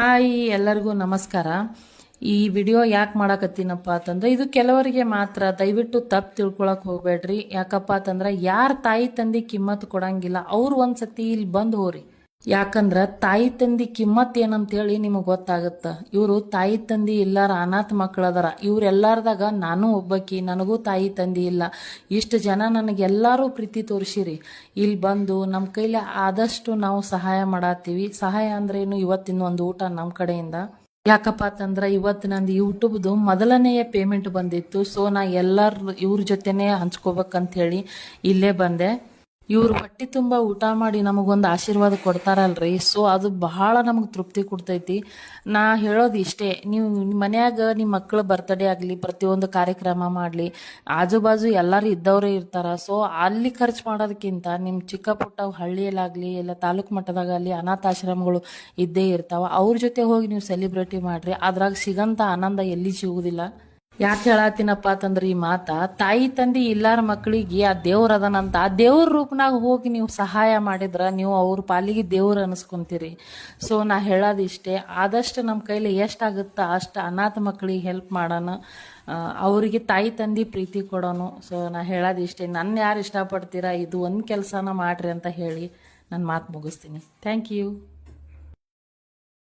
Hi ಎಲ್ಲರಿಗೂ ನಮಸ್ಕಾರ. ಈ ವಿಡಿಯೋ ಯಾಕೆ ಮಾಡಕತ್ತೀನಪ್ಪ ಅಂತಂದ್ರೆ ಇದು ಕೆಲವರಿಗೆ ಮಾತ್ರ, ದಯವಿಟ್ಟು ತಪ್ಪು ತಿಳ್ಕೊಳಕ್ ಹೋಗ್ಬೇಡ್ರಿ. ಯಾಕಪ್ಪ ಅಂತಂದ್ರೆ ಯಾರ ತಾಯಿ ತಂದೆ ಕಿಮ್ಮತ್ತು ಕೊಡಂಗಿಲ್ಲ, ಅವ್ರು ಒಂದ್ಸತಿ ಇಲ್ಲಿ ಬಂದು ಹೋರಿ ಯಾಕಂದ್ರ ತಾಯಿ ತಂದಿ ಕಿಮ್ಮತ್ ಏನಂತೇಳಿ ನಿಮಗೆ ಗೊತ್ತಾಗತ್ತ. ಇವರು ತಾಯಿ ತಂದಿ ಇಲ್ಲಾರ ಅನಾಥ ಮಕ್ಕಳದಾರ ಇವ್ರೆಲ್ಲಾರ್ದಾಗ ನಾನು ಒಬ್ಬಕಿ, ನನಗೂ ತಾಯಿ ತಂದಿ ಇಲ್ಲ. ಇಷ್ಟು ಜನ ನನಗೆಲ್ಲರೂ ಪ್ರೀತಿ ತೋರಿಸಿರಿ. ಇಲ್ಲಿ ಬಂದು ನಮ್ಮ ಕೈಲಿ ಆದಷ್ಟು ನಾವು ಸಹಾಯ ಮಾಡತ್ತೀವಿ. ಸಹಾಯ ಅಂದ್ರೇನು ಇವತ್ತಿನ ಒಂದು ಊಟ ನಮ್ಮ ಕಡೆಯಿಂದ. ಯಾಕಪ್ಪ ಅಂತಂದ್ರೆ ಇವತ್ತು ನಂದು ಯೂಟ್ಯೂಬ್ದು ಮೊದಲನೆಯ ಪೇಮೆಂಟ್ ಬಂದಿತ್ತು. ಸೊ ನಾ ಎಲ್ಲರ ಇವ್ರ ಜೊತೆನೇ ಹಂಚ್ಕೋಬೇಕಂತ ಹೇಳಿ ಇಲ್ಲೇ ಬಂದೆ. ಇವ್ರು ಹೊಟ್ಟಿ ತುಂಬ ಊಟ ಮಾಡಿ ನಮಗೊಂದು ಆಶೀರ್ವಾದ ಕೊಡ್ತಾರಲ್ರಿ. ಸೊ ಅದು ಬಹಳ ನಮಗೆ ತೃಪ್ತಿ ಕೊಡ್ತೈತಿ. ನಾ ಹೇಳೋದು ಇಷ್ಟೇ, ನೀವು ನಿಮ್ಮ ಮನ್ಯಾಗ ನಿಮ್ಮ ಮಕ್ಕಳ ಬರ್ತಡೇ ಆಗಲಿ, ಪ್ರತಿಯೊಂದು ಕಾರ್ಯಕ್ರಮ ಮಾಡಲಿ ಆಜು ಬಾಜು ಎಲ್ಲರೂ ಇದ್ದವರೇ ಇರ್ತಾರ. ಸೊ ಅಲ್ಲಿ ಖರ್ಚು ಮಾಡೋದಕ್ಕಿಂತ ನಿಮ್ಮ ಚಿಕ್ಕ ಪುಟ್ಟ ಹಳ್ಳಿಯಲ್ಲಾಗಲಿ, ಇಲ್ಲ ತಾಲೂಕು ಮಟ್ಟದಾಗಲಿ ಅನಾಥಾಶ್ರಮಗಳು ಇದ್ದೇ ಇರ್ತಾವ. ಅವ್ರ ಜೊತೆ ಹೋಗಿ ನೀವು ಸೆಲೆಬ್ರಿಟಿ ಮಾಡ್ರಿ. ಅದ್ರಾಗ ಸಿಗಂತ ಆನಂದ ಎಲ್ಲಿ ಸಿಗುವುದಿಲ್ಲ ಯಾಕೆ ಹೇಳತ್ತೀನಪ್ಪ ಅಂತಂದ್ರೆ ಈ ಮಾತ, ತಾಯಿ ತಂದೆ ಇಲ್ಲಾರ ಮಕ್ಕಳಿಗೆ ಆ ದೇವ್ರ ಅದನಂತ ಆ ದೇವ್ರ ರೂಪನಾಗ ಹೋಗಿ ನೀವು ಸಹಾಯ ಮಾಡಿದ್ರ ನೀವು ಅವ್ರ ಪಾಲಿಗೆ ದೇವ್ರ ಅನಿಸ್ಕೊಂತೀರಿ. ಸೊ ನಾ ಹೇಳೋದಿಷ್ಟೇ ಆದಷ್ಟು ನಮ್ಮ ಕೈಲಿ ಎಷ್ಟಾಗುತ್ತ ಅಷ್ಟು ಅನಾಥ ಮಕ್ಕಳಿಗೆ ಹೆಲ್ಪ್ ಮಾಡೋಣ ಅವರಿಗೆ ತಾಯಿ ತಂದೆ ಪ್ರೀತಿ ಕೊಡೋನು. ಸೊ ನಾ ಹೇಳೋದು ಇಷ್ಟೇ ನನ್ನ ಯಾರು ಇಷ್ಟಪಡ್ತೀರಾ, ಇದು ಒಂದು ಕೆಲಸನ ಮಾಡ್ರಿ ಅಂತ ಹೇಳಿ ನನ್ನ ಮಾತು ಮುಗಿಸ್ತೀನಿ. Thank you